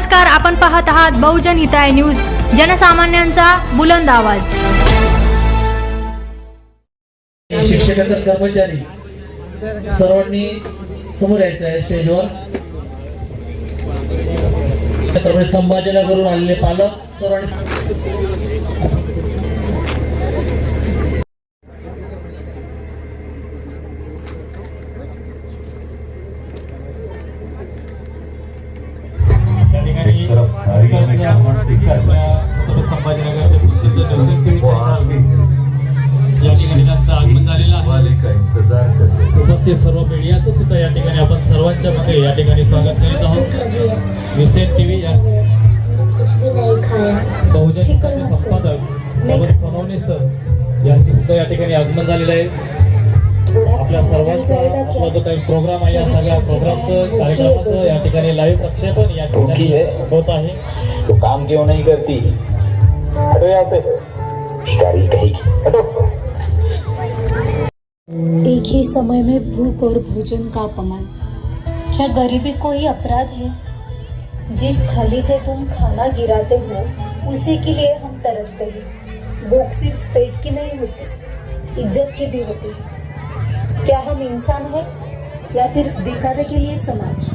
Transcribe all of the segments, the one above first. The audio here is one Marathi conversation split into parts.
नमस्कार आपण पाहत आहात बहुजन हिताय न्यूज जनसामान्यांचा बुलंद आवाज. शिक्षकांचा कर्मचारी सर्वांनी समोर यायचं आहे स्टेजवर. संभाजीला करून आलेले पालक सर्वांनी उपस्थित सर्व मीडियाचं सुद्धा या ठिकाणी आपण सर्वांच्या मध्ये या ठिकाणी स्वागत करीत आहोत. या कुछ भी नहीं खाया बहुजन. संपादक पवन सोनवणे सर यांचं सुद्धा या ठिकाणी आगमन झालेलं आहे. आपल्या सर्वांचा आपला जो काही प्रोग्राम आहे या सगळ्या प्रोग्रामचं कार्यक्रमाचं या ठिकाणी लाईव्ह प्रक्षेपण या ठिकाणी? होत आहे. तो काम क्यों नहीं करती हटो यहाँ से. कहेगी. हटो. एक ही समय में भूख और भोजन का अपमान। क्या गरीबी कोई अपराध है? जिस थाली से तुम खाना गिराते हो, उसी के लिए हम तरसते हैं। भूख सिर्फ़ पेट की नहीं होती, इज़्ज़त की भी होती है। क्या हम इंसान हैं या सिर्फ़ दिखावे के लिए समाज?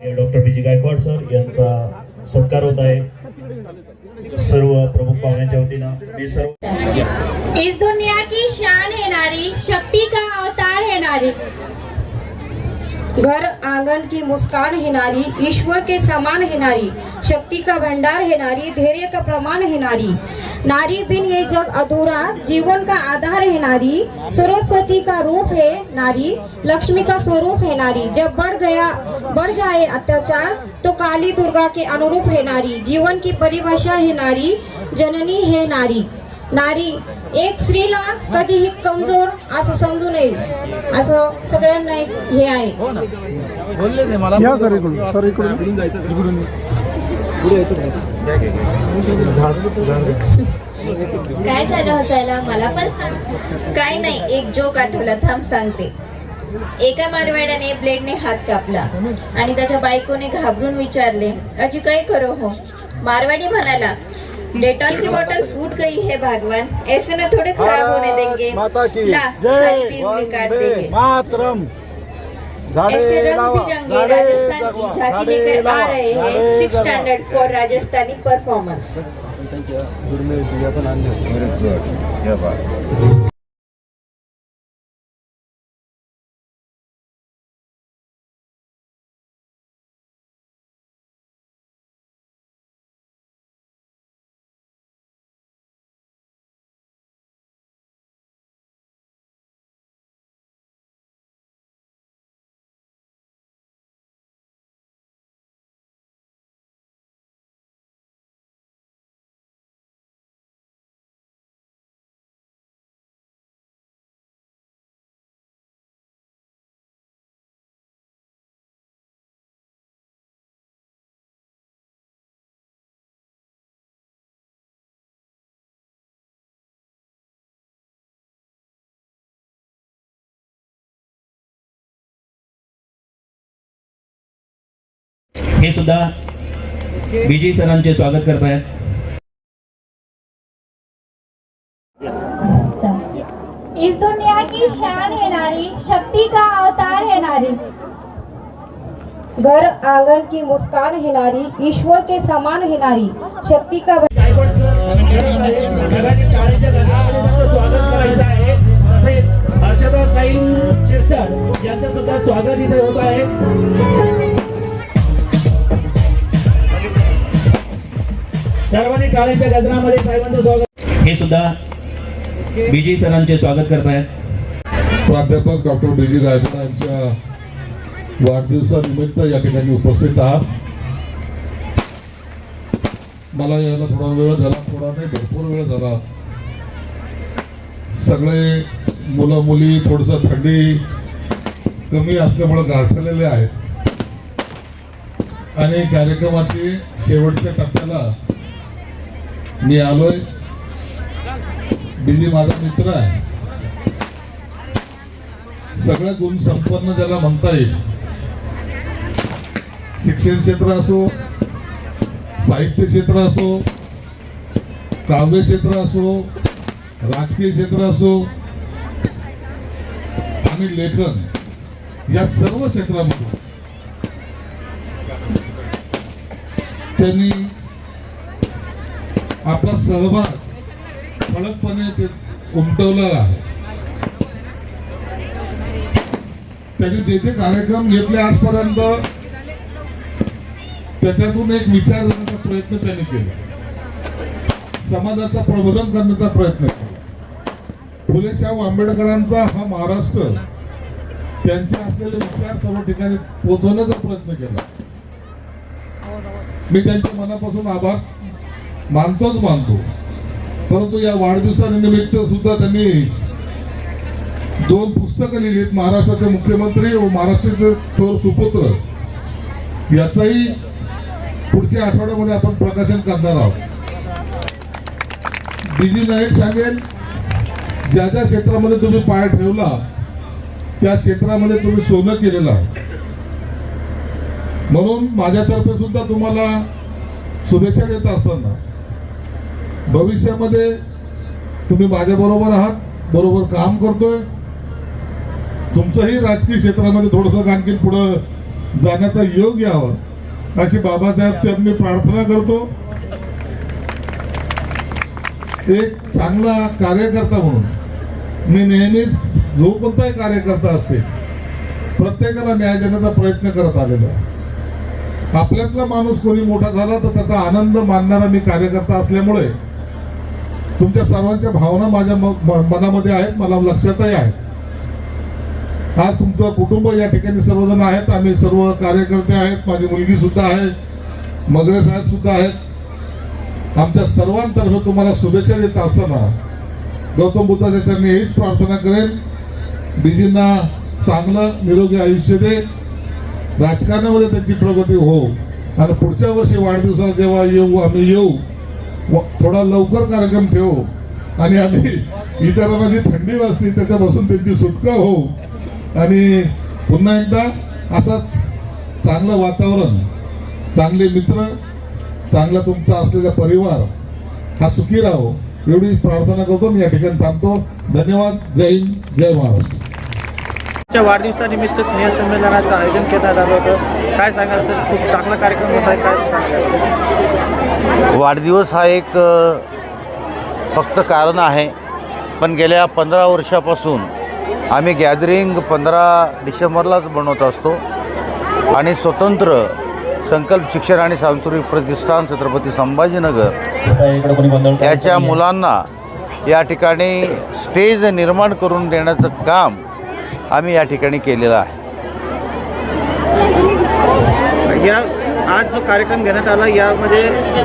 Doctor B G Gaikwad sir यांचा सत्कार होत आहे. सर्व प्रमुख पाहुण्यांच्या वतीनं मी सर्व इस दुनिया की शान है नारी शक्ति का अवतार है नारी। घर आंगन की मुस्कान है नारी ईश्वर के समान है नारी शक्ति का भंडार है नारी धैर्य का प्रमाण है नारी। नारी बिन ये जग अधूरा जीवन का आधार है नारी सरस्वती का रूप है नारी लक्ष्मी का स्वरूप है नारी। जब बढ़ गया बढ़ जाए अत्याचार तो काली दुर्गा के अनुरूप है नारी। जीवन की परिभाषा है नारी जननी है नारी। नारी एक स्त्रीला कधीही कमजोर असं समजू नये. असं सगळ्यांना एक हे आहे. काय झालं हसायला? मला पण सांग. काय नाही एक जोक आठवला थांब सांगते. एका मारवाड्याने ब्लेडने हात कापला आणि त्याच्या बायकोने घाबरून विचारले अजी काय करो हो? मारवाडी म्हणाला डेटॉल की बॉटल फूट गई है भगवान. ऐसे ना थोड़े खराब होने देंगे. माता की ला, देंगे. मातरम। ऐसे झाडे रंग बिरंगे राजस्थान की झांकी लेकर आ रहे हैं six standard for Rajasthani performance आणल्या सुद्धा विजय सरांचे स्वागत करत आहेत इस दुनिया की शान है नारी शक्ति का अवतार है नारी। घर आँगन की मुस्कान है नारी ईश्वर के समान है नारी शक्ति का सर स्वागत स्वागत इथे होत आहे. सर्वांनी काळ्यांच्या गजरामध्ये साहेबांचं स्वागत. हे सुद्धा विजय सरांचे स्वागत करत आहेत प्राध्यापक डॉक्टर बी जी गायकवाड यांच्या वाढदिवसानिमित्त या ठिकाणी उपस्थित आहात. मला यायला थोडा वेळ झाला थोडा नाही भरपूर वेळ झाला. सगळे मुलं मुली थोडंसं थंडी कमी असल्यामुळे गारठलेले आहेत. आणि कार्यक्रमाची शेवटच्या टप्प्याला मी आलोय. बिजी माझा मित्र आहे. सगळं गुण संपन्न ज्याला म्हणता येईल. शिक्षण क्षेत्र असो साहित्य क्षेत्र असो काव्य क्षेत्र असो राजकीय क्षेत्र असो आणि लेखन या सर्व क्षेत्रामध्ये त्यांनी आपला सहभाग ठळकपणे ते उमटवला आहे. त्यांनी जे जे कार्यक्रम घेतले आजपर्यंत त्याच्यातून एक विचार करण्याचा प्रयत्न त्यांनी केला. समाजाचा प्रबोधन करण्याचा प्रयत्न केला. फुले शाहू आंबेडकरांचा हा महाराष्ट्र त्यांचे असलेले विचार सर्व ठिकाणी पोहोचवण्याचा प्रयत्न केला. मी त्यांच्या मनापासून आभार. मानतोच मानतो. परंतु या वाढदिवसानिमित्त सुद्धा त्यांनी दोन पुस्तकं लिहिली आहेत महाराष्ट्राचे मुख्यमंत्री व महाराष्ट्राचे थोर सुपुत्र. याचाही पुढच्या आठवड्यामध्ये आपण प्रकाशन करणार आहोत. बीजी नाईक सांगेल ज्या ज्या क्षेत्रामध्ये तुम्ही पाय ठेवला त्या क्षेत्रामध्ये तुम्ही सोनं केलेलं आहे. म्हणून माझ्यातर्फे सुद्धा तुम्हाला शुभेच्छा देत असताना भविष्यामध्ये तुम्ही माझ्या बरोबर आहात बरोबर काम करतोय. तुमचंही राजकीय क्षेत्रामध्ये थोडंसं आणखी पुढं जाण्याचा योग यावा अशी बाबासाहेब मी प्रार्थना करतो. एक चांगला कार्यकर्ता म्हणून मी नेहमीच जो कोणताही कार्यकर्ता असते प्रत्येकाला न्याय देण्याचा प्रयत्न करत आलेला आहे. आपल्यातला माणूस कोणी मोठा झाला तर त्याचा आनंद मानणारा मी कार्यकर्ता असल्यामुळे तुमच्या सर्वांच्या भावना माझ्या म- म- मनामध्ये आहेत मला लक्षातही आहेत. आज तुमचं कुटुंब या ठिकाणी सर्वजण आहेत आम्ही सर्व कार्यकर्ते आहेत माझी मुलगी सुद्धा आहे मगरे साहेब सुद्धा आहेत. आमच्या सर्वांतर्फे तुम्हाला शुभेच्छा देत असताना गौतम बुद्धाच्या चरणी हीच प्रार्थना करेन. बीजींना चांगलं निरोगी आयुष्य दे. राजकारणामध्ये त्यांची प्रगती हो. आणि पुढच्या वर्षी वाढदिवसाला जेव्हा येऊ आम्ही येऊ थोडा लवकर कार्यक्रम ठेवू. आणि आम्ही इतरांना जी थंडी वाजते त्याच्यापासून त्यांची सुटका हो आणि पुन्हा एकदा असाच चांगलं वातावरण चांगले मित्र चांगला तुमचा असलेला परिवार हा सुखी राहो. एवढी प्रार्थना करतो मी या ठिकाणी थांबतो. धन्यवाद. जय हिंद जय महाराष्ट्र. च्या वाढदिवसानिमित्त स्नेहसंमेलनाचं आयोजन केलं झालं होतं. काय सांगाल सर? खूप चांगला कार्यक्रम होता काय सांगाल? वाढदिवस हा एक फक्त कारण आहे. पण गेल्या पंधरा वर्षापासून आम्ही गॅदरिंग पंधरा डिसेंबरलाच बनवत असतो. आणि स्वतंत्र संकल्प शिक्षण आणि सांस्कृतिक प्रतिष्ठान छत्रपती संभाजीनगर याच्या मुलांना या ठिकाणी स्टेज निर्माण करून देण्याचं काम आम्ही या ठिकाणी केलेलं आहे. या आज जो कार्यक्रम घेण्यात आला यामध्ये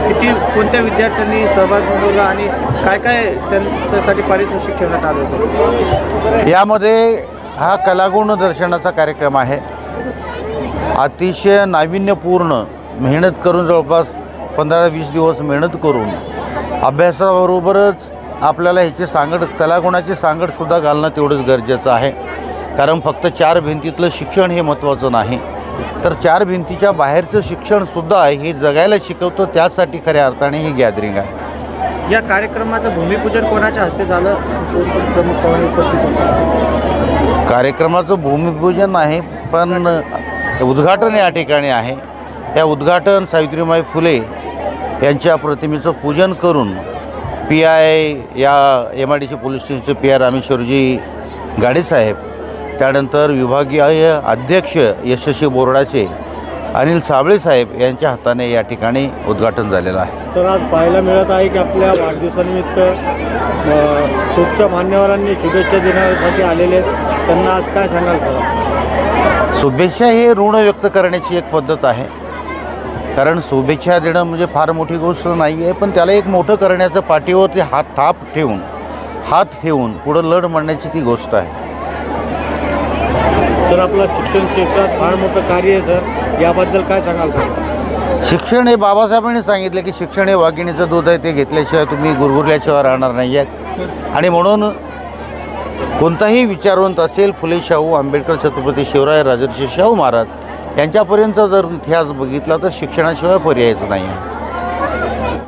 किती कोणत्या विद्यार्थ्यांनी सहभाग नोंदवला आणि काय काय त्यांच्यासाठी पारितोषिक ठेवण्यात आलं होतं? यामध्ये हा कलागुण दर्शनाचा कार्यक्रम आहे. अतिशय नाविन्यपूर्ण मेहनत करून जवळपास पंधरा वीस दिवस मेहनत करून अभ्यासाबरोबरच आपल्याला ह्याची सांगड कलागुणाची सांगडसुद्धा घालणं तेवढंच गरजेचं आहे. कारण फक्त चार भिंतीतलं शिक्षण हे महत्त्वाचं नाही. तर चार भिंतीच्या बाहेरचं शिक्षणसुद्धा हे जगायला शिकवतं त्यासाठी खऱ्या अर्थाने ही गॅदरिंग आहे. या कार्यक्रमाचं भूमिपूजन कोणाच्या हस्ते झालं? प्रमुख पाहुणे उपस्थित होते. कार्यक्रमाचं भूमिपूजन आहे पण उद्घाटन या ठिकाणी आहे. या उद्घाटन सावित्रीमाई फुले यांच्या प्रतिमेचं पूजन करून पी आय या M I D C police स्टेशनचे पी आय रामेश्वरजी गाडेसाहेब त्यानंतर विभागीय अध्यक्ष यशस्वी बोर्डाचे अनिल साबळे साहेब यांच्या हाताने या ठिकाणी उद्घाटन झालेलं आहे. तर आज पाहायला मिळत आहे की आपल्या वाढदिवसानिमित्त खूपशा मान्यवरांनी शुभेच्छा देण्यासाठी आलेले आहेत. त्यांना आज काय सांगाल शुभेच्छा हे ऋण व्यक्त करण्याची एक पद्धत आहे. कारण शुभेच्छा देणं म्हणजे फार मोठी गोष्ट नाही आहे पण त्याला एक मोठं करण्याचं पाठीवरती हात थाप ठेवून हात ठेवून पुढं लढ म्हणण्याची ती गोष्ट आहे. सर आपलं शिक्षण क्षेत्रात फार मोठं कार्य आहे सर. याबद्दल काय सांगाल सर? शिक्षण हे बाबासाहेबांनी सांगितलं की शिक्षण हे वाघिणीचं दूध आहे ते घेतल्याशिवाय तुम्ही गुरगुरल्याशिवाय राहणार नाही आहेत आणि म्हणून कोणताही विचारवंत असेल फुले शाहू आंबेडकर छत्रपती शिवराय राजर्षी शाहू महाराज यांच्यापर्यंत जर इतिहास बघितला तर शिक्षणाशिवाय पर्यायच नाही आहे.